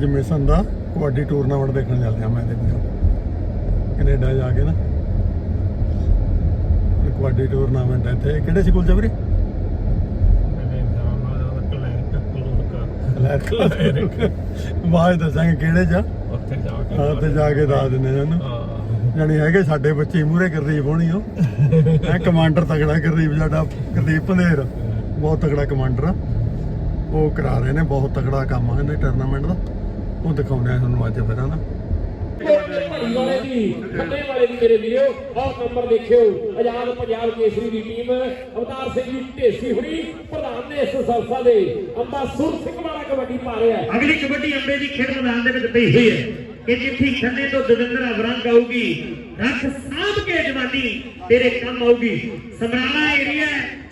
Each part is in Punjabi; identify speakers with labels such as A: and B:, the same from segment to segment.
A: ਜਮੇਸਨ ਦਾ ਕਬੱਡੀ ਟੂਰਨਾਮੈਂਟ ਦੇਖਣ ਚੱਲਦੇ ਆ ਮੈਂ ਤੇ ਵੀਰ ਕੈਨੇਡਾ ਜਾ ਕੇ ਨਾ। ਇਹ ਕਬੱਡੀ ਟੂਰਨਾਮੈਂਟ ਹੈ ਇੱਥੇ। ਕਿਹੜੇ ਸਕੂਲ ਚ ਵੀਰੇ? ਬਾਅਦ ਦੱਸਾਂਗੇ ਕਿਹੜੇ ਚ ਹਾਂ ਤੇ ਜਾ ਕੇ ਦੱਸ ਦਿੰਦੇ ਇਹਨੂੰ ਜਾਣੀ ਹੈਗੇ ਸਾਡੇ ਬੱਚੇ ਮੂਰੇ ਗਰਦੀਪ ਹੋਣੀ ਉਹ। ਐ ਕਮਾਂਡਰ ਤਗੜਾ ਗਰਦੀਪ ਸਾਡਾ ਗਰਦੀਪ ਪੰਧੇਰ। ਬਹੁਤ ਤਗੜਾ ਕਮਾਂਡਰ ਆ। ਉਹ ਕਰਾ ਰਹੇ ਨੇ ਬਹੁਤ ਤਗੜਾ ਕੰਮ ਆ ਇਹਨੇ ਟੂਰਨਾਮੈਂਟ ਦਾ। ਉਹ ਦਿਖਾਉਂਦੇ ਤੁਹਾਨੂੰ ਅੱਜ ਫਿਰ, ਹਨਾ?
B: ਵਾਲੇ ਦੀ ਖੰਨੇ ਵਾਲੇ ਦੀ ਮੇਰੇ ਵੀਰੋ ਆਹ ਨੰਬਰ ਦੇਖਿਓ ਆਜ਼ਾਦ ਪੰਜਾਬ ਕੇਸਰੀ ਦੀ ਟੀਮ ਅਵਤਾਰ ਸਿੰਘ ਜੀ ਢੇਸੀ ਹੁਣੀ ਪ੍ਰਧਾਨ ਨੇ ਇਸ ਸੰਸਥਾ ਦੇ ਅੰਬਾ ਸੁਰ ਸਿੰਘ ਵਾਲਾ ਕਬੱਡੀ ਪਾ ਰਿਹਾ ਹੈ
C: ਅਗਲੀ ਕਬੱਡੀ ਅੰਬੇ ਦੀ ਖੇਡ ਮੈਦਾਨ ਦੇ ਵਿੱਚ ਪਈ ਹੋਈ ਹੈ ਕਿ ਜਿੱਥੇ ਖੰਨੇ ਤੋਂ ਦਵਿੰਦਰ ਅਵਰੰਗ ਆਊਗੀ, ਰੱਖ ਸਾਂਭ ਕੇ ਜਵਾਨੀ, ਤੇਰੇ ਕੰਮ ਆਊਗੀ। ਸਮਰਾਲਾ ਏਰੀਆ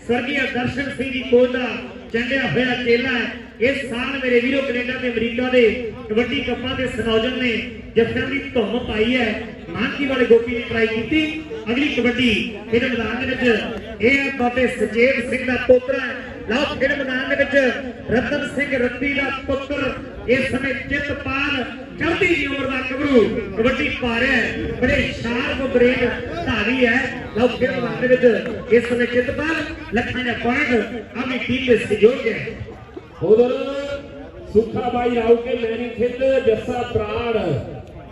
C: ਸਵਰਗੀ ਦਰਸ਼ਨ ਸਿੰਘ ਦੀ ਕੋਲ ਦਾ ਚੰਡਿਆ ਹੋਇਆ ਚੇਲਾ ਹੈ। ਇਸ ਸਾਲ ਮੇਰੇ ਵੀਰੋ ਕੈਨੇਡਾ ਤੇ ਅਮਰੀਕਾ ਦੇ ਕਬੱਡੀ ਕੱਪਾਂ ਦੇ ਸੰਯੋਜਨ ਨੇ ਜੱਫਿਆਂ ਦੀ ਧੁੰਮ ਪਾਈ ਹੈ। ਮਾਨਕੀ ਵਾਲੇ ਗੋਪੀ ਨੇ ਟਰਾਈ ਕੀਤੀ। ਅਗਲੀ ਕਬੱਡੀ ਖੇਡ ਮੈਦਾਨ ਦੇ ਵਿੱਚ ਇਹ ਹੈ ਬਾਬੇ ਸੁਚੇਤ ਸਿੰਘ ਦਾ ਪੋਤਰਾ ਹੈ। ਲਓ, ਖੇਡ ਮੈਦਾਨ ਦੇ ਵਿੱਚ ਰਤਨ ਸਿੰਘ ਰੱਤੀ ਦਾ ਪੁੱਤਰ ਇਸ ਸਮੇਂ ਚਿੱਤਪਾਲ ਚੜ੍ਹਦੀ ਦੀ ਉਮਰ ਦਾ ਕਬਰੂ ਕਬੱਡੀ ਪਾ ਰਿਹਾ ਹੈ। ਬੜੇ ਸ਼ਾਰਪ ਬ੍ਰੇਨ ਧਾਰੀ ਹੈ। ਲਓ, ਖੇਡ ਮੈਦਾਨ ਦੇ ਵਿੱਚ ਇਸ ਸਮੇਂ ਚਿੱਤਪਾਲ ਲੱਖਾਂ ਦਾ ਪੁਆਇੰਟ ਆਪਣੀ ਟੀਮ
B: ਉਧਰ ਸੁੱਖਾ ਬਾਈ ਰਾਉ ਮੈਨੀ ਖਿੱਦ ਜੱਸਾ ਬਰਾੜ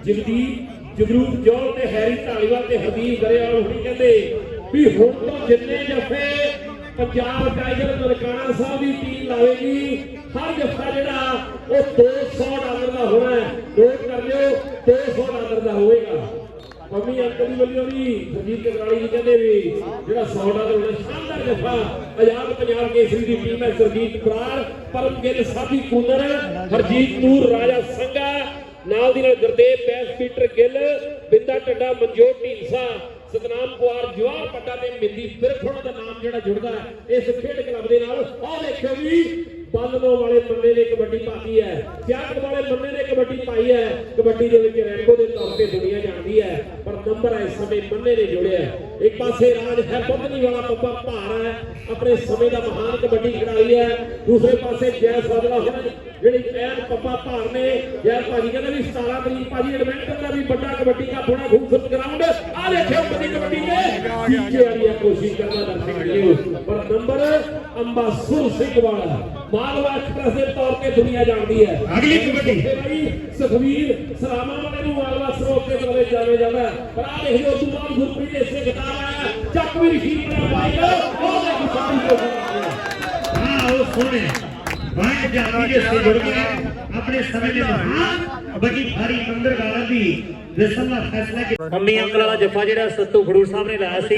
B: ਜਗਦੀਪ ਜਗਰੂਪ ਜੋਲ ਤੇ ਹੈਰੀ ਢਾਲੀਵਾਲ ਤੇ ਹਬੀਬ ਗਰੇਵਾਲ ਹੁਣੀ ਕਹਿੰਦੇ ਵੀ ਹੁਣ ਤੋਂ ਜਿੰਨੇ ਜੱਫੇ ਪੰਜਾਬ ਟਾਈਗਰ ਮਲਕਾਣਾ ਸਾਹਿਬ ਦੀ ਟੀਮ ਲਾਵੇਗੀ ਹਰ ਜਫ਼ਾ ਜਿਹੜਾ ਉਹ 200 ਡਾਲਰ ਦਾ ਹੋਣਾ ਹੈ ਨੋਟ ਕਰ ਲਿਓ 200 ਡਾਲਰ ਦਾ ਹੋਵੇਗਾ ਮੰਮੀ ਅੰਕਲ ਵੱਲੋਂ ਵੀ ਸਰਜੀਤ ਕਗਰਾਲੀ ਜੀ ਕਹਿੰਦੇ ਵੀ ਜਿਹੜਾ 100 ਡਾਲਰ ਹੋਣਾ ਸ਼ਾਨਦਾਰ ਜਫਾ ਆਜ਼ਾਦ ਪੰਜਾਬ ਕੇਸਰੀ ਦੀ ਟੀਮ ਹੈ, ਸਰਜੀਤ ਬਰਾੜ ਪਰਮ ਗਿੱਲ, ਸਾਬੀ ਹਰਜੀਤ ਨੂਰ, ਰਾਜਾ ਸੰਘਾ, ਨਾਲ ਦੀ ਨਾਲ ਗੁਰਦੇਵ ਬੈਸ ਪੀਟਰ ਗਿੱਲ, ਬਿੰਦਾ ਟੱਡਾ ਮਨਜੋਤ ਢੀਂਸਾ ਸਤਨਾਮ ਕੁਆਰ, ਜਵਾਹਰ ਪੱਟਾ ਤੇ ਮਿੰਦੀ ਬਿਰਖੋਣਾ ਦਾ ਨਾਮ ਜਿਹੜਾ ਜੁੜਦਾ ਇਸ ਖੇਡ ਕਲੱਬ ਦੇ ਨਾਲ। ਆਹ ਦੇਖਿਓ ਵੀ ਬਾਲਨੋ ਵਾਲੇ ਮੰਨੇ ਨੇ ਕਬੱਡੀ ਪਾਈ ਹੈ ਸਿਆਟਕ ਵਾਲੇ ਮੰਨੇ ਨੇ ਕਬੱਡੀ ਪਾਈ ਹੈ, ਕਬੱਡੀ ਦੇ ਵਿੱਚ ਰੈਂਬੋ ਦੇ ਤੌਰ ਤੇ ਦੁਨੀਆ ਜਾਣਦੀ ਹੈ, ਪਰ ਨੰਬਰ ਇਸ ਸਮੇਂ ਮੰਨੇ ਨੇ ਜੁੜਿਆ ਇੱਕ ਪਾਸੇ ਰਾਜ ਹੈ ਬੰਦਨੀ ਵਾਲਾ ਪੱਪਾ ਭਾਰ ਹੈ ਆਪਣੇ ਸਮੇਂ ਦਾ ਮਹਾਨ ਕਬੱਡੀ ਖਿਡਾਰੀ ਹੈ ਦੂਸਰੇ ਪਾਸੇ ਜੈ ਸਾਜਲਾ ਹੁਣ ਜਿਹੜੀ ਐਨ ਪੱਪਾ ਭਾਰ ਨੇ ਜੈ ਭਾਜੀ ਕਹਿੰਦੇ ਵੀ 17 ਤਰੀਕ ਭਾਜੀ ਐਡਵੈਂਟਰ ਦਾ ਵੀ ਵੱਡਾ ਕਬੱਡੀ ਦਾ ਥੋੜਾ ਖੂਬਸੂਰਤ ਗਰਾਊਂਡ ਆ ਦੇਖਿਓ ਕਬੱਡੀ ਕਬੱਡੀ ਦੇ ਪੀਛੇ ਵਾਲੀ ਕੋਸ਼ਿਸ਼ ਕਰਨਾ ਦਰਸ਼ਕ ਵੀਰੋ ਪਰ ਨੰਬਰ ਅੰਬਾਸੁਰ ਸਿੰਘ ਵਾਲਾ ਮਾਲਵਾ ਐਕਸਪ੍ਰੈਸ ਦੇ ਤੌਰ ਤੇ ਦੁਨੀਆ ਜਾਣਦੀ ਹੈ
C: ਅਗਲੀ ਕਬੱਡੀ।
B: ਭਾਈ ਸੁਖਵੀਰ ਸਲਾਮਾ ਵਾਲੇ ਨੂੰ ਮਾਲਵਾ ਸਰੋਤ ਦੇ ਬਦਲੇ ਜਾਣੇ ਜਾਂਦਾ ਹੈ। ਪਰ ਆ ਦੇਖ ਲਓ ਤੂੰ ਬਾਅਦ ਗੁਰਪ੍ਰੀਤ ਇਸੇ ਕਿਤਾਬ ਵੀ ਰਸ਼ੀਦ ਬਣਾ ਦੇ
C: ਹਾਂ ਉਹ ਸੋਹਣੇ ਜਾਤੀ ਦੇ ਆਪਣੇ ਸਮੇਂ ਦੇ ਮਹਾਨ ਭਾਰੀ ਮੰਦਰ ਦੀ ਦਾ ਫੈਸਲਾ ਮੰਮੀ ਅੰਕਲ ਵਾਲਾ ਜੱਫਾ ਜਿਹੜਾ ਸੱਤੂ ਸਾਹਿਬ ਨੇ ਲਾਇਆ ਸੀ।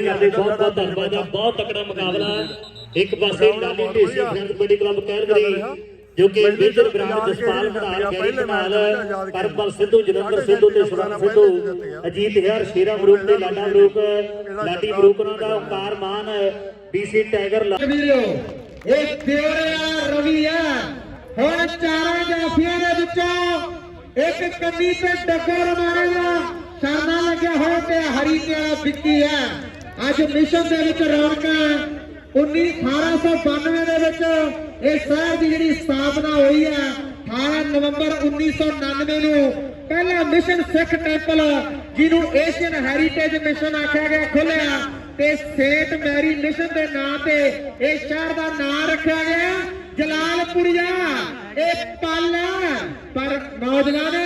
C: ਕਰਦੇ। ਬਹੁਤ ਬਹੁਤ ਧੰਨਵਾਦ ਆ। ਬਹੁਤ ਤਕੜਾ ਮੁਕਾਬਲਾ। ਇੱਕ ਪਾਸੇ ਲਾਲੀ ਢੇਸੀ ਫਰੈਂਡ ਕਬੱਡੀ ਕਲੱਬ ਕਹਿਲਗਰੀ ਜੋ ਕਿ major brand Jaspal ਮਧਾਰ Garry Kamal Parampal Sidhu Jalandhar Sidhu ਤੇ ਸੁਰਨ ਸਿੱਧੂ ਅਜੀਤ ਹਰ ਸ਼ੇਰਾ ਗਰੁੱਪ ਤੇ ਲਾਡਾ ਗਰੁੱਪ ਲਾਡੀ ਗਰੁੱਪ ਉਹਨਾਂ ਦਾ Onkar Maan B C tiger ਲਾ-
D: ਵੀਰੋ ਇਹ ਪਿਓਰਿਆ ਰਵੀ ਆ। ਹੁਣ ਚਾਰਾਂ ਜਾਫੀਆਂ ਦੇ ਵਿੱਚੋਂ ਇੱਕ ਕੰਨੀ ਤੇ ਡੱਗਰ ਮਾਰੇਗਾ ਸ਼ਾਨਾ ਲੱਗਿਆ ਹੋਇਆ ਤੇ ਹਰੀ ਤੇ ਵਾਲਾ ਵਿੱਕੀ ਆ। ਅੱਜ ਮਿਸ਼ਨ ਦੇ ਵਿੱਚ ਰੌਣਕਾਂ 19 1892 ਦੇ ਵਿੱਚ ਇਹ ਸ਼ਹਿਰ ਦੀ ਜਿਹੜੀ ਸਥਾਪਨਾ ਹੋਈ ਹੈ 18 ਨਵੰਬਰ 1999 ਨੂੰ, ਪਹਿਲਾ ਮਿਸ਼ਨ ਸਿੱਖ ਟੈਂਪਲ, ਜਿਹਨੂੰ ਏਸ਼ੀਅਨ ਹੈਰੀਟੇਜ ਮਿਸ਼ਨ ਆਖਿਆ ਗਿਆ ਖੁੱਲਿਆ ਤੇ ਸੇਂਟ ਮੈਰੀ ਮਿਸ਼ਨ ਦੇ ਨਾਂ ਤੇ ਇਹ ਸ਼ਹਿਰ ਦਾ ਨਾਂ ਰੱਖਿਆ ਗਿਆ ਜਲਾਲਪੁਰੀਆ ਇਹ ਪਲ ਪਰ ਨੌਜਵਾਨ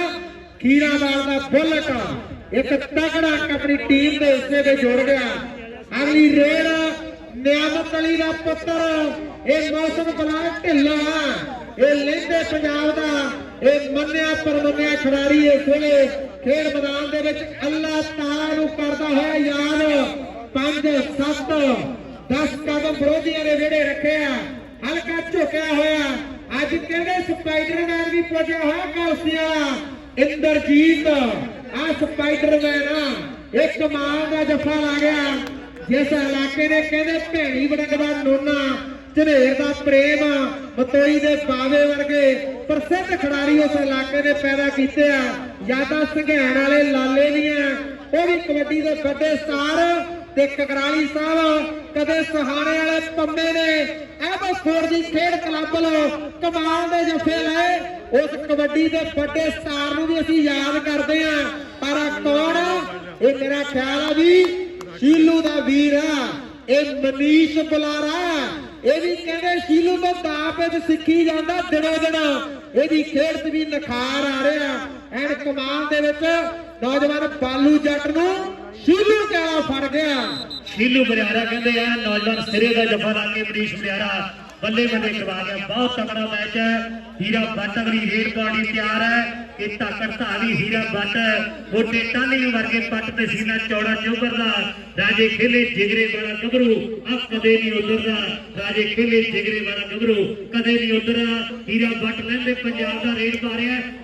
D: ਖੀਰਾਵਾਲ ਦਾ ਬੁੱਲਟ ਇੱਕ ਤਕੜਾ ਆਪਣੀ ਟੀਮ ਦੇ ਹਿੱਸੇ ਦੇ ਜੁੜ ਗਿਆ। ਅਗਲੀ ਰੇਡ ਨਿਆਮਤ ਅਲੀ ਦਾ ਪੁੱਤਰ ਇਹ ਮੌਸਮ ਬਲਾ ਢਿੱਲਾ ਇਹ ਲੈਂਦੇ ਪੰਜਾਬ ਦਾ, ਇਹ ਮੰਨਿਆ ਪਰਮੰਨਿਆ ਖਿਡਾਰੀ ਇਸ ਵੇਲੇ ਖੇਡ ਮੈਦਾਨ ਦੇ ਵਿੱਚ ਅੱਲਾਹ ਤਾਲਾ ਨੂੰ ਕਰਦਾ ਹੋਇਆ ਯਾਦ। ਪੰਜ, ਸੱਤ 10 ਕਦਮ ਵਿਰੋਧੀਆਂ ਦੇ ਵਿਹੜੇ ਰੱਖੇ ਹਲਕਾ ਝੁਕਿਆ ਹੋਇਆ। ਅੱਜ ਕਿਹੜੇ ਸਪਾਈਡਰਮੈਨ ਵੀ ਪੁੱਜਿਆ ਹੋਇਆ ਕੌਸੀਆ ਇੰਦਰਜੀਤ। ਆ ਸਪਾਈਡਰਮੈਨ ਆ। ਇੱਕ ਕਮਾਲ ਦਾ ਜਫ਼ਾ ਲਾ ਗਿਆ। ਜਿਸ ਇਲਾਕੇ ਨੇ ਕਹਿੰਦੇ ਭੇਣੀ ਵੜਕਦਾ ਨੋਨਾ ਝਨੇਰ ਦਾ ਪ੍ਰੇਮ ਮਤੋਈ ਦੇ ਬਾਵੇ ਵਰਗੇ ਪ੍ਰਸਿੱਧ ਖਿਡਾਰੀ ਉਸ ਇਲਾਕੇ ਨੇ ਪੈਦਾ ਕੀਤੇ ਆ। ਯਾਦਾਂ ਸੰਘੈਣ ਵਾਲੇ ਲਾਲੇ ਦੀਆਂ ਉਹ ਵੀ ਕਬੱਡੀ ਦੇ ਵੱਡੇ ਸਟਾਰ ਤੇ ਕਕਰਾਲੀ ਸਾਹਿਬ, ਕਦੇ ਸਹਾਰੇ ਵਾਲੇ ਪੰਮੇ ਨੇ। ਐਵੇਂ ਦੀ ਖੇਡ ਕਲੱਬ ਵੱਲੋਂ ਕਮਾਲ ਦੇ ਜੱਫੇ ਲਏ। ਉਸ ਕਬੱਡੀ ਦੇ ਵੱਡੇ ਸਟਾਰ ਨੂੰ ਵੀ ਅਸੀਂ ਯਾਦ ਕਰਦੇ ਆਂ। ਪਰ ਕੌਣ ਇਹ ਮੇਰਾ ਖਿਆਲ ਆ ਵੀ ਸ਼ੀਲੂ ਦਾ ਵੀਰ ਆ। ਇਹ ਮਨੀਸ਼ ਬੁਲਾਰਾ। ਇਹ ਵੀ ਕਹਿੰਦੇ ਸ਼ੀਲੂ ਤੋਂ ਦਾਪ ਵਿੱਚ ਸਿੱਖੀ ਜਾਂਦਾ ਦਿਨੋ ਦਿਨ। ਇਹਦੀ ਖੇਡ 'ਚ ਵੀ ਨਿਖਾਰ ਆ ਰਿਹਾ। ਐਨ ਕਮਾਲ ਦੇ ਵਿੱਚ ਨੌਜਵਾਨ ਬਾਲੂ ਜੱਟ ਨੂੰ ਸ਼ੀਲੂ ਕਿਆ ਫੜ ਗਿਆ?
C: ਸ਼ੀਲੂ ਬਰਿਆਰਾ ਕਹਿੰਦੇ ਆ, ਨੌਜਵਾਨ ਸਿਰੇ ਦਾ ਜਫਾ ਲਾ ਕੇ ਮਨੀਸ਼ ਬਰਿਆਰਾ ਬੱਲੇ ਬੱਲੇ ਕਰਵਾ ਗਿਆ। ਬਹੁਤ ਤਕੜਾ ਮੈਚ ਹੈ। ਹੀਰਾ ਬੱਟ ਰੇਡ ਪਾਉਣੀ ਤਿਆਰ ਹੈ। ਇਹ ਤਾਕੜ ਧਾਲੀ ਹੀਰਾ ਬੱਟ ਮੋਟੇ ਟਾਲੀ ਵਰਗੇ ਪੱਟ ਤੇ ਸੀਨਾ ਚੌੜਾ ਚੋਬਰਦਾ। ਰਾਜੇ ਖੇਲੇ ਜਿਗਰੇ ਵਾਲਾ ਗੱਭਰੂ ਆ ਕਦੇ ਨਹੀਂ ਉਧਰਦਾ। ਰਾਜੇ ਖੇਲੇ ਜਿਗਰੇ ਵਾਲਾ ਗੱਭਰੂ, ਕਦੇ ਨਹੀਂ ਉਧਰਦਾ। ਹੀਰਾ ਬੱਟ ਲੈਂਦੇ ਪੰਜਾਬ ਦਾ ਰੇਡ ਪਾ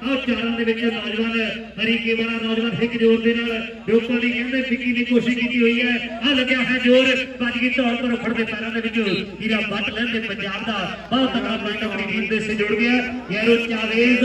C: ਆਹ ਚਾਰਾਂ ਦੇ ਵਿੱਚ ਨੌਜਵਾਨ ਹਰੀਕੇ ਵਾਲਾ ਨੌਜਵਾਨ ਇੱਕ ਜੋਰ ਦੇ ਨਾਲ। ਰੋਕਣ ਦੀ ਕਹਿੰਦੇ ਫਿੱਕੀ ਦੀ ਕੋਸ਼ਿਸ਼ ਕੀਤੀ ਹੋਈ ਹੈ। ਆ ਲੱਗਿਆ ਹੈ ਜੋਰ। ਵੱਜ ਗਈ ਧੌਣ ਤੋਂ ਰੁੱਖੜ ਪੈਰਾਂ ਦੇ ਵਿੱਚ ਹੀਰਾ ਬੱਟ ਲੈਂਦੇ ਪੰਜਾਬ ਦਾ। ਬਹੁਤ ਤਕੜਾ ਪੁਆਇੰਟ ਆਪਣੀ ਟੀਮ ਦੇ ਸੇ ਜੁੜ ਗਿਆ। ਯਾਰੋ ਚਾਵੇਜ਼,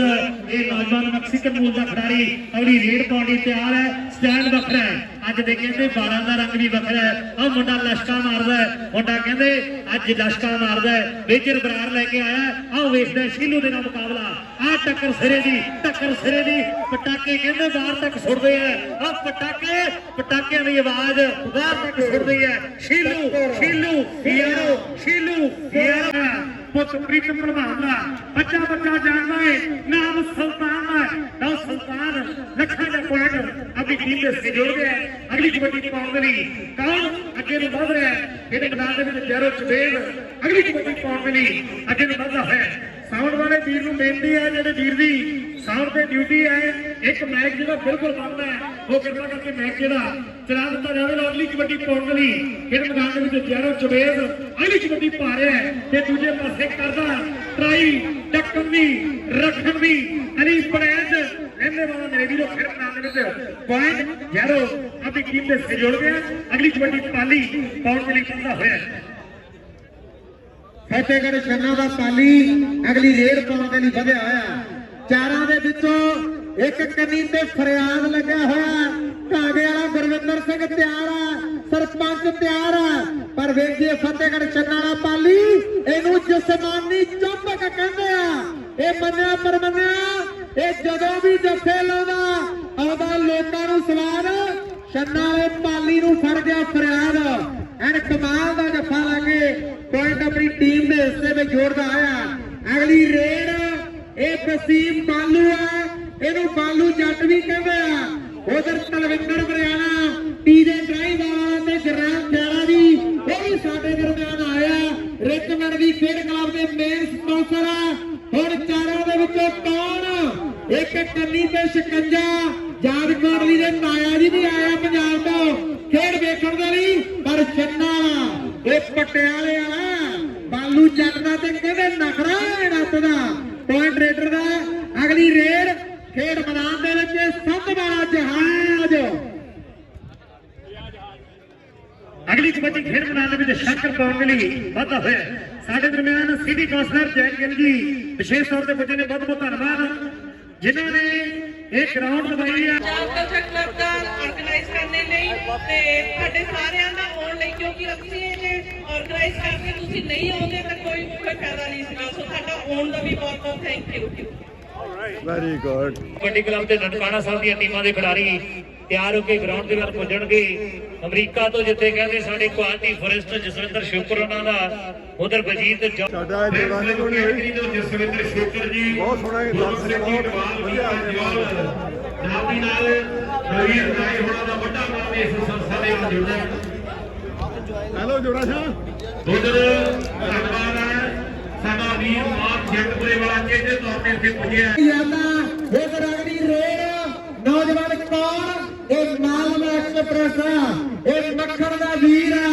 C: ਇਹ ਨੌਜਵਾਨ ਮੈਕਸੀਕਨ ਮੂਲ ਦਾ ਖਿਡਾਰੀ। ਅਗਲੀ ਰੇਡ ਪਾਉਣ ਲਈ ਤਿਆਰ ਹੈ। ਸਟੈਂਡ ਵੱਖਰਾ ਹੈ। ਅੱਜ ਦੇ ਕਹਿੰਦੇ ਬਾਲਾਂ ਦਾ ਰੰਗ ਵੀ ਵੱਖਰਾ ਹੈ। ਉਹ ਮੁੰਡਾ ਲਸ਼ਕਾ ਮਾਰਦਾ ਹੈ। ਮੁੰਡਾ ਕਹਿੰਦੇ, ਅੱਜ ਲਸ਼ਕਾ ਮਾਰਦਾ ਹੈ। ਮੇਜਰ ਬਰਾਰ ਲੈ ਕੇ ਆਇਆ। ਆਹ ਵੇਖਦਾ ਸ਼ੀਲੂ ਦੇ ਨਾਲ ਮੁਕਾਬਲਾ। ਆਹ ਟੱਕਰ ਸਿਰੇ ਦੀ, ਟੱਕਰ ਸਿਰੇ ਦੀ। ਪਟਾਕੇ ਕਹਿੰਦੇ ਬਾਹਰ ਤੱਕ ਸੁੱਟਦੇ ਆ। ਆਹ ਪਟਾਕੇ, ਪਟਾਕਿਆਂ ਦੀ ਆਵਾਜ਼ ਬਾਹਰ ਤੱਕ ਸੁੱਟਦੀ ਹੈ ਸ਼ੀਲੂ ਸ਼ੀਲੂ, ਯਾਰੋ ਸ਼ੀਲੂ, ਯਾਰੋ। ਪੁੱਤ ਪ੍ਰੀਤਮ ਪ੍ਰਭਾਵ ਦਾ ਬੱਚਾ ਬੱਚਾ ਜਾਣਦਾ ਹੈ ਨਾਮ ਸੁਲਤਾਨ ਦਾ ਨਾਮ ਸੁਲਤਾਨ, ਲੱਖਾਂ ਦਾ ਪੁਆਇੰਟ। ਆਪਣੀ ਟੀਮ ਦੇ ਸੇ ਜੁੜ ਗਿਆ ਅਗਲੀ ਕਬੱਡੀ ਪਾਉਣ ਦੇ ਲਈ ਕੌਣ ਅੱਗੇ ਨੂੰ ਵਧ ਰਿਹਾ ਹੈ। ਇਹਦੇ ਮੈਦਾਨ ਦੇ ਵਿੱਚ ਜੈਰੋ ਚਵੇਲ ਅਗਲੀ ਕਬੱਡੀ ਪਾਉਣ ਦੇ ਲਈ ਅੱਗੇ ਨੂੰ ਵਧਦਾ ਹੈ। ਸਾਊਂਡ ਵਾਲੇ ਵੀਰ ਨੂੰ ਬੇਨਤੀ ਹੈ ਜਿਹੜੇ ਵੀਰ ਦੀ ਸਾਊਂਡ ਤੇ ਡਿਊਟੀ ਹੈ। ਇੱਕ ਮੈਚ ਜਿਹੜਾ ਬਿਲਕੁਲ ਬੰਦ ਹੈ, ਉਹ ਕਿਰਪਾ ਕਰਕੇ ਮੈਚ ਜਿਹੜਾ ਚਲਾ ਦਿੱਤਾ ਜਾਵੇ ਲਓ ਅਗਲੀ ਕਬੱਡੀ ਪਾਉਣ ਲਈ। ਖੇਡ ਮੈਦਾਨ ਦੇ ਵਿੱਚ ਜੈਰੋ ਚਵੇਜ਼ ਅਗਲੀ ਕਬੱਡੀ ਪਾ ਰਿਹਾ ਹੈ ਤੇ ਦੂਜੇ ਪਾਸੇ ਕਰਦਾ ਟਰਾਈ, ਟੱਕਣ ਦੀ, ਰੱਖਣ ਦੀ ਅਲੀ ਪੜੈਜ ਇਹਦੇ ਵਾਲਾ ਮੇਰੇ ਵੀਰੋ ਖੇਡ ਮੈਦਾਨ ਦੇ ਵਿੱਚ ਪੁਆਇੰਟ ਜੈਰੋ ਆਪਣੀ ਟੀਮ ਦੇ ਸੇ ਜੁੜ ਗਿਆ ਅਗਲੀ ਕਬੱਡੀ ਪਾਲੀ ਪਾਉਣ ਦੇ ਲਈ ਹੋਇਆ
D: ਫਤਿਹਗੜ੍ਹ ਛੰਨਾ ਦਾ ਪਾਲੀ ਅਗਲੀ ਰੇਡ ਪਾਉਣ ਦੇ ਲਈ ਵਧਿਆ ਹੋਇਆ ਚਾਰਾਂ ਦੇ ਵਿੱਚੋਂ ਇੱਕ ਕੰਨੀ ਤੇ ਫਰਿਆਦ ਲੱਗਿਆ ਹੋਇਆ ਕਾਗੇ ਵਾਲਾ ਗੁਰਵਿੰਦਰ ਸਿੰਘ ਤਿਆਰ ਆ, ਸਰਪੰਚ ਤਿਆਰ ਆ। ਪਰ ਵੇਖੀਏ ਫਤਿਹਗੜ੍ਹ ਛੰਨਾ ਦਾ ਪਾਲੀ, ਇਹਨੂੰ ਜਸਮਾਨੀ ਚੁੰਬਕ ਕਹਿੰਦੇ ਆ। ਇਹ ਮੰਨਿਆ ਪਰਮੰਨਿਆ ਇਹ ਜਦੋਂ ਵੀ ਜੱਫੇ ਲਾਉਂਦਾ, ਆਉਂਦਾ ਲੋਕਾਂ ਨੂੰ ਸਵਾਦ, ਛੰਨਾ ਵਾਲੇ ਪਾਲੀ ਨੂੰ ਫੜ ਗਿਆ ਫਰਿਆਦ। ਐਨ ਕਮਾਲ ਦਾ ਜੱਫਾ ਲਾ ਕੇ ਪੁਆਇੰਟ ਆਪਣੀ ਟੀਮ ਦੇ ਹਿੱਸੇ ਵਿੱਚ ਜੋੜਦਾ ਆਇਆ। ਅਗਲੀ ਰੇਡ, ਇਹ ਵਸੀਮ ਬਾਲੂ ਆ। ਇਹਨੂੰ ਬਾਲੂ ਜੱਟ ਵੀ ਕਹਿੰਦੇ ਆ। ਉਧਰ ਤਲਵਿੰਦਰ ਬਰਿਆਣਾ ਟੀਜੇ ਡਰਾਈਵਰ ਤੇ ਗਰਾਂ ਖਿਆਲਾ ਵੀ ਇਹ ਵੀ ਸਾਡੇ ਦਰਮਿਆਨ ਆਇਆ। ਰਿਚਮੰਡ ਦੀ ਖੇਡ ਕਲੱਬ ਦੇ ਮੇਨ ਸਪਾਂਸਰ ਆ ਹੁਣ ਚਾਰਾਂ ਦੇ ਵਿੱਚੋਂ ਕੌਣ ਇੱਕ ਕੰਨੀ ਤੇ ਸ਼ਿਕੰਜਾ, ਯਾਦ ਕੋਟਲੀ ਦੇ ਨਾਇਆ ਜੀ ਵੀ ਆਇਆ ਪੰਜਾਬ ਤੋਂ। ਖੇਡ ਵੇਖਣ ਦੇ ਲਈ ਪਰ ਛੰਨਾ। ਇਹ ਪਟਿਆਲੇ ਵਾਲਾ, ਬਾਲੂ ਜੱਟ ਤੇ ਕਹਿੰਦੇ ਨਖਰਾ ਹੈ ਪੁਆਇੰਟ ਰੇਡਰ ਦਾ ਅਗਲੀ ਰੇਡ, ਖੇਡ ਮੈਦਾਨ ਦੇ ਵਿੱਚ ਸਭ ਵਾਲਾ ਜਹਾਜ਼।
C: ਅਗਲੀ ਕਬੱਡੀ ਖੇਡ ਮੈਦਾਨ ਦੇ ਵਿੱਚ ਸ਼ੰਕਰ ਪਾਉਣ ਦੇ ਲਈ ਵਾਧਾ ਹੋਇਆ। ਸਾਡੇ ਦਰਮਿਆਨ ਸਿਟੀ ਕੌਂਸਲਰ ਜੈ ਗਿੱਲ ਜੀ, ਵਿਸ਼ੇਸ਼ ਤੌਰ ਤੇ ਪੁੱਜੇ ਨੇ ਬਹੁਤ ਬਹੁਤ ਧੰਨਵਾਦ। ਜਿਨ੍ਹਾਂ ਨੇ ਇਹ ਗਰਾਊਂਡ ਦਵਾਈ ਆ।
E: ਜਾਗਰ ਕਲੱਬ ਦਾ ਆਰਗੇਨਾਈਜ਼ ਕਰਨੇ ਲਈ ਤੇ ਤੁਹਾਡੇ ਸਾਰਿਆਂ ਦਾ ਆਉਣ ਲਈ, ਕਿਉਂਕਿ ਅਸੀਂ ਇਹ ਆਰਗੇਨਾਈਜ਼ ਕਰਕੇ ਤੁਸੀਂ ਨਹੀਂ ਆਉਂਦੇ, ਤਾਂ ਕੋਈ ਕੋਈ ਫਾਇਦਾ ਨਹੀਂ ਸੀਗਾ। ਸੋ ਤੁਹਾਡਾ ਆਉਣ ਦਾ ਵੀ ਬਹੁਤ ਬਹੁਤ thank you
A: very good
C: kabaddi club ਤੇ ਨਨਕਾਣਾ ਸਾਹਿਬ ਦੀਆਂ ਟੀਮਾਂ ਦੇ ਖਿਡਾਰੀ ਤਿਆਰ ਹੋ ਕੇ ਗਰਾਊਂਡ ਦੇ ਵੱਲ ਪੁੱਜਣਗੇ। ਅਮਰੀਕਾ ਤੋਂ ਜਿੱਥੇ ਕਹਿੰਦੇ ਸਾਡੇ ਕੁਆਲਿਟੀ ਫੋਰੈਸਟ ਜਸਵਿੰਦਰ ਸ਼ੁਕਰ ਉਹਨਾਂ ਦਾ ਉਧਰ ਬਲਜੀਤ ਜੌ-
A: ਸਾਡਾ ਨਹੀਂ ਕੋਈ ਹੋਈ
C: ਜਸਵਿੰਦਰ ਸ਼ੁਕਰ ਜੀ।
A: ਬਹੁਤ ਸੋਹਣਾ ਇਹ ਦਰਸ ਨੇ ਬਹੁਤ ਵਧੀਆ ਆਇਆ
C: ਨਾਲ ਨਵੀਰ ਰਾਏ ਹੋਣਾ ਦਾ ਵੱਡਾ ਨਾਮ ਇਸ ਸੰਸਥਾ ਦੇ ਨਾਲ ਜੁੜਦਾ ਹੈ।
A: ਹੈਲੋ ਜੋੜਾ ਸਾਹਿਬ
C: ਉਧਰ ਧੰਨਵਾਦ। ਵੀਰ ਮਾਰ ਜੱਟਪੁਰੇ ਵਾਲਾ ਚੇਤੇ ਤੌਰ ਤੇ ਇੱਥੇ ਪੁੱਜਿਆ
D: ਜਾਂਦਾ? ਇਹ ਅਗਲੀ ਰੇਡ, ਨੌਜਵਾਨ ਕੌਣ? ਇਹ ਮਾਲਮ ਐਕਸਪ੍ਰੈਸ ਆ। ਇਹ ਮੱਖਣ ਦਾ ਵੀਰ ਆ।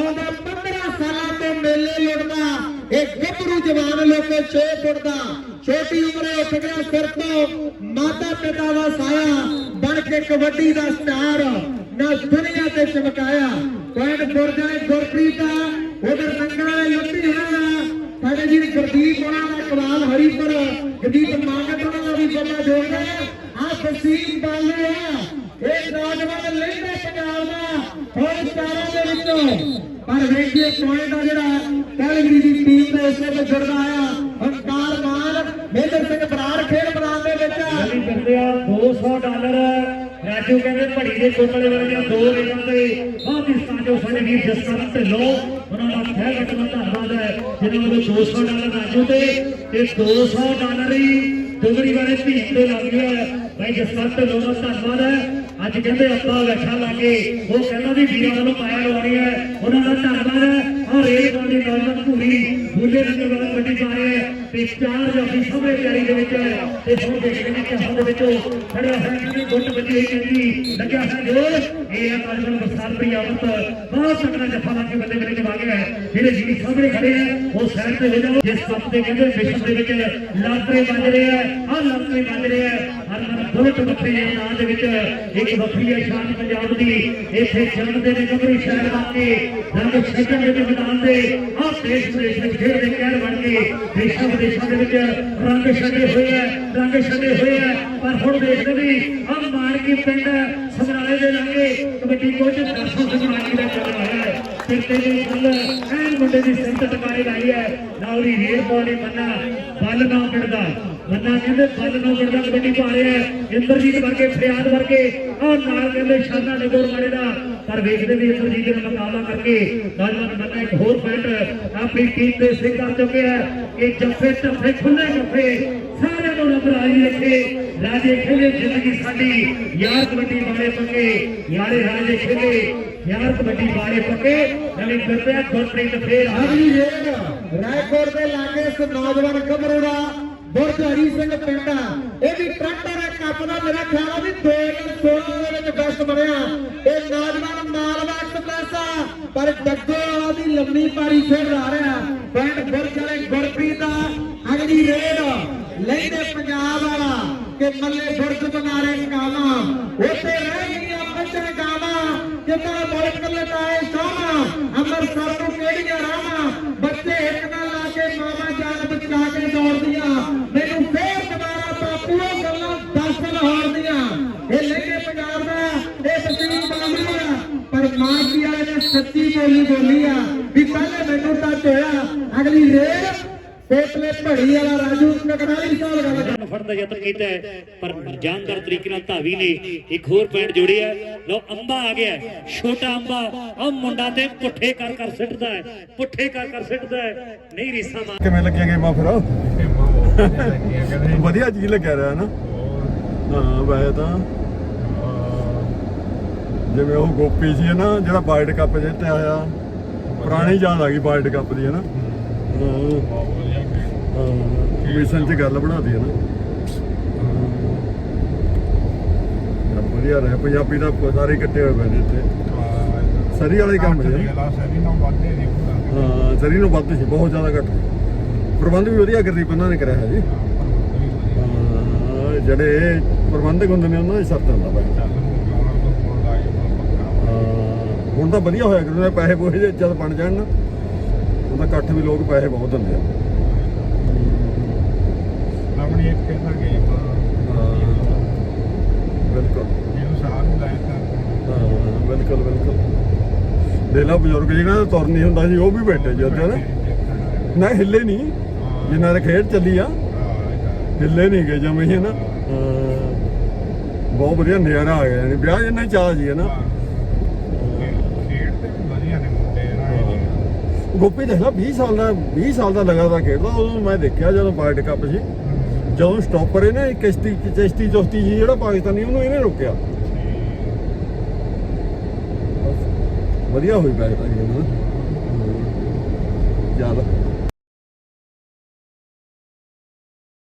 D: ਆਉਂਦਾ 15 ਸਾਲਾਂ ਤੋਂ ਮੇਲੇ ਲੁੱਟਦਾ। ਇਹ ਗੱਭਰੂ ਜਵਾਨ ਲੋਕੇ 6 ਫੁੱਟ ਦਾ ਛੋਟੀ ਉਮਰੇ ਉੱਠ ਗਿਆ ਸਿਰ ਤੋਂ ਮਾਤਾ ਪਿਤਾ ਦਾ ਸਾਇਆ ਬਣ ਕੇ ਕਬੱਡੀ ਦਾ ਸਟਾਰ ਨਾ ਦੁਨੀਆ ਤੇ ਚਮਕਾਇਆ। ਪੁਆਇੰਟ ਫੁਰਜਾ ਗੁਰਪ੍ਰੀਤ ਆ ਉਧਰ ਨੰਗਲ ਵਾਲੇ ਲੁੱਟੀ ਹੋਣਾ ਸਾਡੇ ਜੀ ਗੁਰਦੀਪ ਹੋਣਾ ਦਾ ਕਮਾਲ ਹਰੀਪੁਰ ਗਦੀਪ ਬਾਲੂ ਆ ਇਹ ਨੌਜਵਾਨ ਲੈਂਦੇ ਪੰਜਾਬ ਦਾ ਹੁਣ ਚਾਰਾਂ ਦੇ ਵਿੱਚੋਂ। ਪਰ ਵੇਖੀਏ ਪੁਆਇੰਟ ਆ ਜਿਹੜਾ ਕੈਲਗਰੀ ਦੀ ਟੀਮ ਦੇ ਉਸੇ ਤੇ ਜੁੜਦਾ ਆਇਆ ਹੰਕਾਰ ਮਾਨ, ਮੇਜਰ ਸਿੰਘ ਬਰਾੜ ਖੇਡ ਮੈਦਾਨ ਦੇ ਵਿੱਚ
C: ਅਸੀਂ ਕਰਦੇ ਆ 200 ਡਾਲਰ। ਰਾਜੂ ਕਹਿੰਦੇ ਭੜੀ ਦੇ ਕੋਟਲੇ ਵਾਲੇ ਦੋ ਰੇਟਾਂ ਤੇ। ਬਹੁਤ ਹੀ ਸਾਜੋ ਸਾਡੇ ਵੀਰ ਜਸਕਰਨ ਢਿੱਲੋਂ। ਉਹਨਾਂ ਦਾ ਖੈਰ ਘਟਨਾ ਧੰਨਵਾਦ ਹੈ। ਜਿਨ੍ਹਾਂ ਵੱਲੋਂ 200 ਡਾਲਰ ਰਾਜੂ ਤੇ। ਤੇ 200 ਡਾਲਰ ਹੀ ਦੁਗਰੀ ਵਾਲੇ ਭੀਖ ਤੇ ਲੱਗ ਗਿਆ ਹੈ। ਭਾਈ ਜਸਕਰਨ ਢਿੱਲੋਂ ਧੰਨਵਾਦ ਹੈ। ਅੱਜ ਕਹਿੰਦੇ ਆਪਾਂ ਬੈਠਾ ਲਾਗੇ ਉਹ ਕਹਿੰਦਾ ਵੀ ਵੀਰਾਂ ਵੱਲੋਂ ਪਾਇਆ ਲਵਾਣੀ ਹੈ। ਉਹਨਾਂ ਦਾ ਧੰਨਵਾਦ ਹੈ। ਔਰ ਇਹ ਗਾੜੀ ਨੌਜਵਾਨ ਭੂਰੀ, ਬੁੱਲੇ ਰੰਗ ਵਾਲਾ ਗੱਡੀ ਪਾ ਰਹੇ ਹੈ। ਤੇ ਚਾਰ ਜਾਫੀ ਸਭੇ ਤਿਆਰੀ ਦੇ ਵਿੱਚ ਤੇ ਹੁਣ ਦੇਖਦੇ ਨੇ ਕਿ ਹੱਥ ਵਿੱਚੋਂ ਖੜਿਆ ਹੋਇਆ ਕਹਿੰਦੇ ਗੁੱਟ ਵੱਜੀ ਹੋਈ ਕਹਿੰਦੀ ਲੱਗਿਆ ਹੈ ਜੋਰ ਇਹ ਹੈ ਕਾਜਲ ਬਰਸਾਤ ਦੀ ਆਮਤ ਬਹੁਤ ਤਕੜਾ ਜਫਾ ਲਾ ਕੇ ਬੰਦੇ ਮੇਰੇ ਜਵਾ ਗਿਆ ਹੈ। ਜਿਹੜੇ ਜੀ ਸਾਹਮਣੇ ਖੜੇ ਹੈ ਉਹ ਸਾਈਡ ਤੇ ਹੋ ਜਾਓ ਜਿਸ ਕੱਪ ਤੇ ਕਹਿੰਦੇ ਵਿਸ਼ਵ ਦੇ ਵਿੱਚ ਲਾਤਰੇ ਵੱਜ ਰਹੇ ਹੈ। ਆ ਲਾਤਰੇ ਵੱਜ ਰਹੇ ਹੈ। ਹਰ ਮਨ ਬੁਲਟ ਵੱਖਰੇ ਨਾਮ ਦੇ ਵਿੱਚ ਇੱਕ ਵੱਖਰੀ ਹੈ ਸ਼ਾਨ ਪੰਜਾਬ ਦੀ। ਇੱਥੇ ਜਨਮਦੇ ਨੇ ਕਬਰੀ ਸ਼ਹਿਰ ਬਣ ਰੰਗ ਛੱਡਣ ਦੇ ਮੈਦਾਨ ਦੇ ਆ ਦੇਸ਼ ਵਿਦੇਸ਼ ਵਿੱਚ ਖੇਡ ਕਹਿਰ ਬਣ ਕੇ ਦੇਸ਼ਾਂ ਦੇ ਵਿੱਚ ਰੰਗ ਛੱਡੇ ਹੋਏ ਹੈ ਰੰਗ ਛੱਡੇ ਹੋਏ ਹੈ ਪਰ ਹੁਣ ਦੇਖਦੇ ਵੀ ਆ ਮਾਨਕੀ ਪਿੰਡ ਸਮਰਾਲੇ ਦੇ ਲਾਗੇ ਕਬੱਡੀ ਕੋਚ ਦਰਸ਼ਨ ਸਿੰਘ ਦਾ ਚੱਲ ਰਿਹਾ ਹੈ। ਸਿਰ ਤੇ ਫੁੱਲ ਐਨ ਮੁੰਡੇ ਦੀ ਸਿੰਤ ਟਕਾਏ ਲਾਈ ਹੈ। ਨਾਉਰੀ ਰੇਲ ਪਾਣੀ ਮੰਨਾ ਬੱਲ ਨਾ ਪਿੰਡਦਾ ਮੰਨਾ ਕਹਿੰਦੇ ਬੱਲ ਨਾ ਪਿੰਡਦਾ ਕਬੱਡੀ ਪਾ ਰਿਹਾ ਇੰਦਰਜੀਤ ਵਰਗੇ, ਫਰਿਆਦ ਵਰਗੇ। ਔਰ ਨਾਲ ਕਹਿੰਦੇ ਸ਼ਾਨਾ ਨਗਰ ਵਾਲੇ ਦਾ। ਪਰ ਵੇਖਦੇ ਵੀ ਇੰਦਰਜੀਤ ਦੇ ਮੁਕਾਬਲਾ ਕਰਕੇ ਨੌਜਵਾਨ ਮੰਨਾ ਇੱਕ ਹੋਰ ਪੁਆਇੰਟ ਆਪਣੀ ਟੀਮ ਦੇ ਸਿਰ ਕਰ ਚੁੱਕੇ ਹੈ ਇਹ ਜੱਫੇ ਟੱਫੇ ਖੁੱਲੇ ਜੱਫੇ ਸਾਰਿਆਂ ਨੂੰ ਰੱਬ ਰਾਜੀ ਰੱਖੇ। ਰਾਜੇ ਖੇਲੇ ਜ਼ਿੰਦਗੀ ਸਾਡੀ, ਯਾਰ ਕਬੱਡੀ ਬਾਰੇ ਪੱਕੇ, ਯਾਰੇ ਰਾਜੇ ਖੇਲੇ, ਯਾਰ ਕਬੱਡੀ ਵਾਲੇ ਪੱਕੇ। ਨਵੀਂ ਕਿਰਪਿਆ ਗੁਰਪ੍ਰੀਤ ਫੇਰ ਆ
D: ਅਗਲੀ ਰਾਏਕੋਟ ਦੇ ਲਾਗੇ ਇਸ ਨੌਜਵਾਨ ਗੱਭਰੂ ਦਾ ਸਿੰਘ ਪਿੰਡ ਆ। ਇਹ ਵੀ ਟਰੈਕਟਰ ਹੈ ਕੱਪ ਦਾ। ਮੇਰਾ ਖਿਆਲ ਆ ਵੀ 2016 ਦੇ ਵਿੱਚ ਬੈਸਟ ਬਣਿਆ। ਇਹ ਨੌਜਵਾਨ ਮਾਲਵਾ ਐਕਸਪ੍ਰੈਸ ਆ। ਪਰ ਡੱਗੋ ਵਾਲਾ ਦੀ ਲੰਮੀ ਪਾਰੀ ਖੇਡ ਆ ਰਿਹਾ। ਪਿੰਡ ਬੁਰਜ ਵਾਲੇ ਗੁਰਪ੍ਰੀਤ ਦਾ ਅਗਲੀ ਰੇਡ ਲੈਂਦੇ ਪੰਜਾਬ ਵਾਲਾ ਕਿ ਮੱਲੇ ਬੁਰਜ ਬਨਾਰੇ ਕਾਮਾ ਉੱਥੇ ਰਹਿ ਗਈਆਂ ਪੰਜਣ ਗਾਵਾਂ ਕਿੰਨਾ ਮੁਲਕ ਲਟਾਏ ਸ਼ਾਮਾ ਅੰਮ੍ਰਿਤਸਰ ਨੂੰ ਕਿਹੜੀਆਂ ਰਾਹਾਂ ਬੱਚੇ ਇੱਕ ਨਾਲ ਲਾ ਕੇ ਮਾਮਾ ਜਾਨ ਬਚਾ ਕੇ ਦੌੜਦੀਆਂ ਮੈਨੂੰ ਫੇਰ ਦੁਬਾਰਾ ਬਾਪੂ ਉਹ ਗੱਲਾਂ ਦੱਸ ਲਾਹੌਰ ਦੀਆਂ ਇਹ ਲਹਿਰੇ ਪੰਜਾਬ ਦਾ ਇਹ ਤਸਵੀਰ ਬਾਲੀ ਆ ਪਰ ਮਾਂ ਕੀ ਵਾਲੇ ਨੇ ਸੱਚੀ ਬੋਲੀ ਬੋਲੀ ਆ ਵੀ ਪਹਿਲੇ ਮੈਨੂੰ ਟੱਚ ਹੋਇਆ ਅਗਲੀ ਰੇਡ ਕੋਟਲੇ ਭੜੀ ਵਾਲਾ ਰਾਜੂ ਕਕੜਾਲੀ ਸਾਹਿਬ ਗੱਲ ਕਰ।
C: ਫੜਨ ਦਾ ਯਤਨ ਕੀਤਾ ਹੈ, ਪਰ ਜਾਨਦਾਰ ਤਰੀਕੇ ਨਾਲ ਧਾਵੀ ਨੇ ਇੱਕ ਹੋਰ ਪੁਆਇੰਟ ਜੋੜਿਆ ਹੈ। ਲਓ ਅੰਬਾ ਆ ਗਿਆ ਛੋਟਾ ਅੰਬਾ। ਉਹ ਮੁੰਡਾ ਤੇ ਪੁੱਠੇ ਕਰ ਕਰ ਸਿੱਟਦਾ ਹੈ ਪੁੱਠੇ ਕਰ ਕਰ ਸਿੱਟਦਾ ਹੈ। ਨਹੀਂ ਰੀਸਾ ਮਾਰ
A: ਕਿਵੇਂ ਲੱਗੀਆਂ ਗੇਮਾਂ ਫਿਰ? ਵਧੀਆ ਚੀਜ਼ ਲੱਗਿਆ ਰਿਹਾ ਨਾ। ਹਾਂ ਵੈਸੇ ਤਾਂ ਜਿਵੇਂ ਉਹ ਗੋਪੀ ਸੀ ਨਾ ਜਿਹੜਾ ਵਰਲਡ ਕੱਪ ਜਿੱਤਿਆ ਹੋਇਆ ਪੁਰਾਣੀ ਯਾਦ ਆ ਗਈ ਵਰਲਡ ਕੱਪ ਦੀ ਹੈ ਨਾ? ਹਾਂ ਮਿਸ਼ਨ 'ਚ ਗੱਲ ਬਣਾਦੀ ਹੈ ਨਾ। ਵਧੀਆ ਰਿਹਾ ਪੰਜਾਬੀ ਦਾ ਸਾਰੇ ਇਕੱਠੇ ਹੋਏ ਪਏ ਨੇ ਇੱਥੇ। ਸਰੀ ਵਾਲੇ ਕੰਮ ਹੈ ਹਾਂ ਸਰੀ ਨੂੰ ਵੱਧ ਸੀ ਬਹੁਤ ਜ਼ਿਆਦਾ ਘੱਟ ਪ੍ਰਬੰਧ ਵੀ ਵਧੀਆ ਗੁਰਦੀਪ ਉਹਨਾਂ ਨੇ ਕਰਿਆ ਹੈ ਜੀ ਜਿਹੜੇ ਪ੍ਰਬੰਧਕ ਹੁੰਦੇ ਨੇ ਉਹਨਾਂ ਦੀ ਸ਼ਰਤ ਹੁੰਦਾ ਬਾਈ ਹਾਂ, ਹੁਣ ਤਾਂ ਵਧੀਆ ਹੋਇਆ ਕਿ ਪੈਸੇ ਪੂਸੇ ਜੇ ਜਦ ਬਣ ਜਾਣ ਨਾ। ਹੁਣ ਤਾਂ ਇਕੱਠ ਵੀ ਲੋਕ ਪੈਸੇ ਬਹੁਤ ਦਿੰਦੇ ਆ।
F: ਆਪਣੀ ਇੱਕ ਗੇਮ
A: ਬਿਲਕੁਲ।
F: ਜਿਹਨੂੰ ਸਾਹ ਨੂੰ ਲੈ ਤਾਂ
A: ਹਾਂ ਬਿਲਕੁਲ ਬਿਲਕੁਲ। ਦੇ ਲਾ ਬਜ਼ੁਰਗ ਜਿਹੜਾ ਤੁਰ ਨਹੀਂ ਹੁੰਦਾ ਸੀ ਉਹ ਵੀ ਬੈਠੇ ਜੀ ਉੱਥੇ ਨਾ। ਨਾ ਹਿੱਲੇ ਨਹੀਂ। ਜਿੰਨਾ ਦੇ ਖੇਡ ਚੱਲੀ ਆ। ਹਿੱਲੇ ਨਹੀਂ ਗਏ ਜਮੇ ਹੀ ਨਾ। ਬਹੁਤ ਵਧੀਆ ਨਜ਼ਾਰਾ ਆ ਗਿਆ ਯਾਨੀ ਵਿਆਹ ਜਿੰਨਾ ਚਾਹ ਜੀ ਹੈ ਨਾ
F: ਖੇਡ ਤੇ ਵੀ ਵਧੀਆ ਨੇ ਮੁੰਡੇ ਨਾ ਇਹ
A: ਗੋਪੀ ਦੇਖ ਲਾ 20 ਸਾਲ ਦਾ 20 ਸਾਲ ਦਾ ਲਗਾਤਾਰ ਖੇਡਦਾ, ਉਦੋਂ ਮੈਂ ਦੇਖਿਆ ਜਦੋਂ ਵਰਲਡ ਕੱਪ ਸੀ, ਜਦੋਂ ਸਟਾਪਰ ਇਹਨੇ ਕਿਸ਼ਤੀ ਚਸ਼ਤੀ ਚੌਥੀ ਸੀ, ਜਿਹੜਾ ਪਾਕਿਸਤਾਨੀ ਉਹਨੂੰ ਇਹਨੇ ਰੋਕਿਆ। ਵਧੀਆ ਹੋਈ ਬੈਠ ਤਾਂ ਚੱਲ।